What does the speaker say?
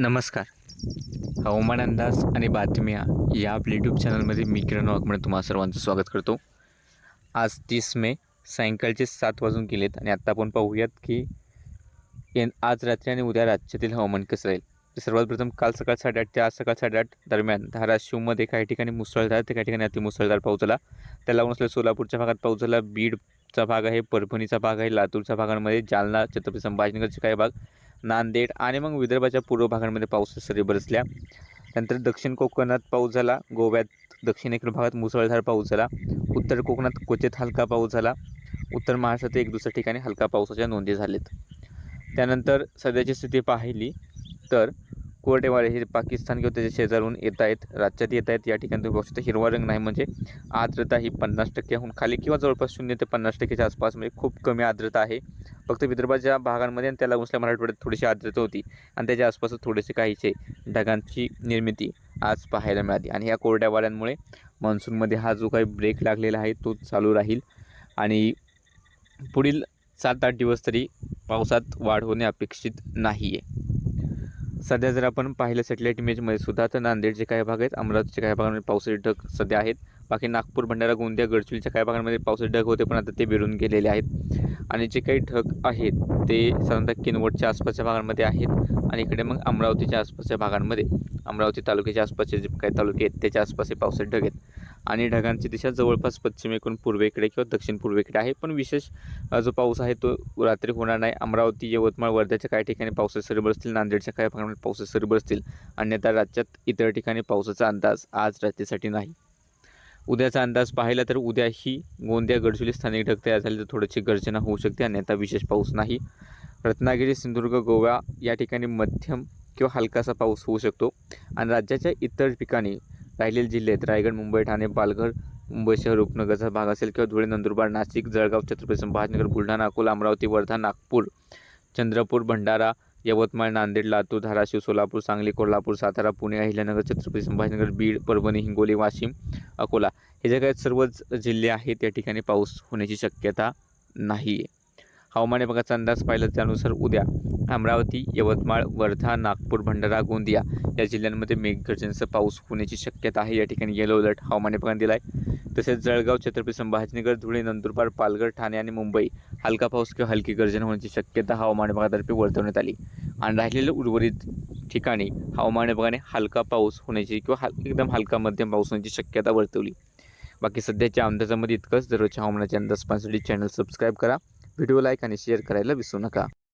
नमस्कार. हवामान अंदाज आणि बातम्या या आपल्या यूट्यूब चॅनलमध्ये मी किरण वाघमणे तुम्हा सर्वांचं स्वागत करतो. आज तीस मे सायंकाळचे सात वाजून गेलेत आणि आत्ता आपण पाहूयात की आज रात्री आणि उद्या राज्यातील हवामान कसं राहील? सर्वात प्रथम काल सकाळ साडेआठ ते आज सकाळ साडेआठ दरम्यान धाराशिवमध्ये काही ठिकाणी मुसळधार तर काही ठिकाणी अतिमुसळधार पाऊस झाला. त्याला लागून असलेल्या सोलापूरच्या भागात पाऊस झाला. बीडचा भाग आहे परभणीचा भाग आहे लातूरच्या भागांमध्ये जालना छत्रपती संभाजीनगरचे काही भाग नांदेड आणि मग विदर्भाच्या पूर्व भागांमध्ये पावसाच्या सरी बरसल्या. नंतर दक्षिण कोकणात पाऊस झाला. गोव्यात दक्षिणेकडील भागात मुसळधार पाऊस झाला. उत्तर कोकणात क्वचित हलका पाऊस झाला. उत्तर महाराष्ट्रात एक दुसऱ्या ठिकाणी हलका पावसाच्या नोंदी झालेत. त्यानंतर सध्याची स्थिती पाहिली तर कोरडेवाडे हे पाकिस्तान किंवा त्याच्या शेजारून येत आहेत राज्यात येत आहेत. या ठिकाणी तुम्ही बघू शकता हिरवा रंग नाही. म्हणजे आर्द्रता ही पन्नास टक्क्याहून खाली किंवा जवळपास शून्य ते पन्नास टक्क्याच्या आसपास म्हणजे खूप कमी आर्द्रता आहे. फक्त विदर्भाच्या भागांमध्ये आणि त्याला उसल्या मराठवाड्यात थोडीशी आर्द्रता होती. आणि त्याच्या आसपास थोडेसे काहीसे ढगांची निर्मिती आज पाहायला मिळाली. आणि ह्या कोरड्या वाऱ्यांमुळे मान्सूनमध्ये हा जो काही ब्रेक लागलेला आहे तो चालू राहील. आणि पुढील सात आठ दिवस तरी पावसात वाढ होणे अपेक्षित नाही आहे सध्या जर आपण पाहिलं सॅटेलाईट इमेजमध्ये सुद्धा तर नांदेडचे काही भाग आहेत अमरावतीच्या काही भागांमध्ये पावसाचे ढग सध्या आहेत. बाकी नागपूर भंडारा गोंदिया गडचिरोलीच्या काही भागांमध्ये पावसाचे ढग होते पण आता ते बिरून गेलेले आहेत. आणि जे काही ढग आहेत ते साधारणतः किनवटच्या आसपासच्या भागांमध्ये आहेत आणि इकडे मग अमरावतीच्या आसपासच्या भागांमध्ये. अमरावती तालुक्याच्या आसपासचे जे काही तालुके आहेत त्याच्या आसपास हे पावसाचे ढग आहेत. आणि ढगांची दिशा जवळपास पश्चिमेकडून पूर्वेकडे किंवा दक्षिण पूर्वेकडे आहे पण विशेष जो पाऊस आहे तो रात्री होणार नाही. अमरावती यवतमाळ वर्ध्याच्या काही ठिकाणी पावसाचे सरी बरसतील नांदेडच्या काही भागांमध्ये पावसाचे सरी बरसतील. अन्यथा राज्यात इतर ठिकाणी पावसाचा अंदाज आज रात्रीसाठी नाही. उद्याचा अंदाज पाहिला तर उद्याही गोंदिया गडचिरोली स्थानिक ढग तयार झाले. तर थोडीशी गर्जना होऊ शकते अन्यथा विशेष पाऊस नाही. रत्नागिरी सिंधुदुर्ग गोवा या ठिकाणी मध्यम किंवा हलकासा पाऊस होऊ शकतो. आणि राज्याच्या इतर ठिकाणी राहिलेले जिल्हे आहेत रायगड मुंबई ठाणे पालघर मुंबई शहर उपनगरचा भाग असेल किंवा धुळे नंदुरबार नाशिक जळगाव छत्रपती संभाजनगर बुलढाणा अकोला अमरावती वर्धा नागपूर चंद्रपूर भंडारा यवतमाळ नांदेड लातूर धाराशिव सोलापूर सांगली कोल्हापूर सातारा पुणे अहिल्यानगर छत्रपती संभाजीनगर बीड परभणी हिंगोली वाशिम अकोला हे जे काही सर्वच जिल्हे आहेत. या ठिकाणी पाऊस होण्याची शक्यता नाही आहे हवामान विभागाचा अंदाज पाहिला त्यानुसार उद्या अमरावती यवतमाळ वर्धा नागपूर भंडारा गोंदिया या जिल्ह्यांमध्ये मेघगर्जनेसह पाऊस होण्याची शक्यता आहे. या ठिकाणी येलो अलर्ट हवामान विभागाने दिला आहे तसेच जळगाव छत्रपती संभाजीनगर धुळे नंदुरबार पालघर ठाणे आणि मुंबई हलका पाऊस किंवा हलकी गर्जन होण्याची शक्यता हवामान विभागातर्फे वर्तवण्यात आली. आणि राहिलेल्या उर्वरित ठिकाणी हवामान विभागाने हलका पाऊस होण्याची किंवा हल एकदम हलका मध्यम पाऊस होण्याची शक्यता वर्तवली. बाकी सध्याच्या अंदाजामध्ये इतकंच. दररोजच्या हवामानाच्या अंदाज पाहण्यासाठी चॅनल सबस्क्राईब करा. व्हिडिओ लाईक आणि शेअर करायला विसरू नका.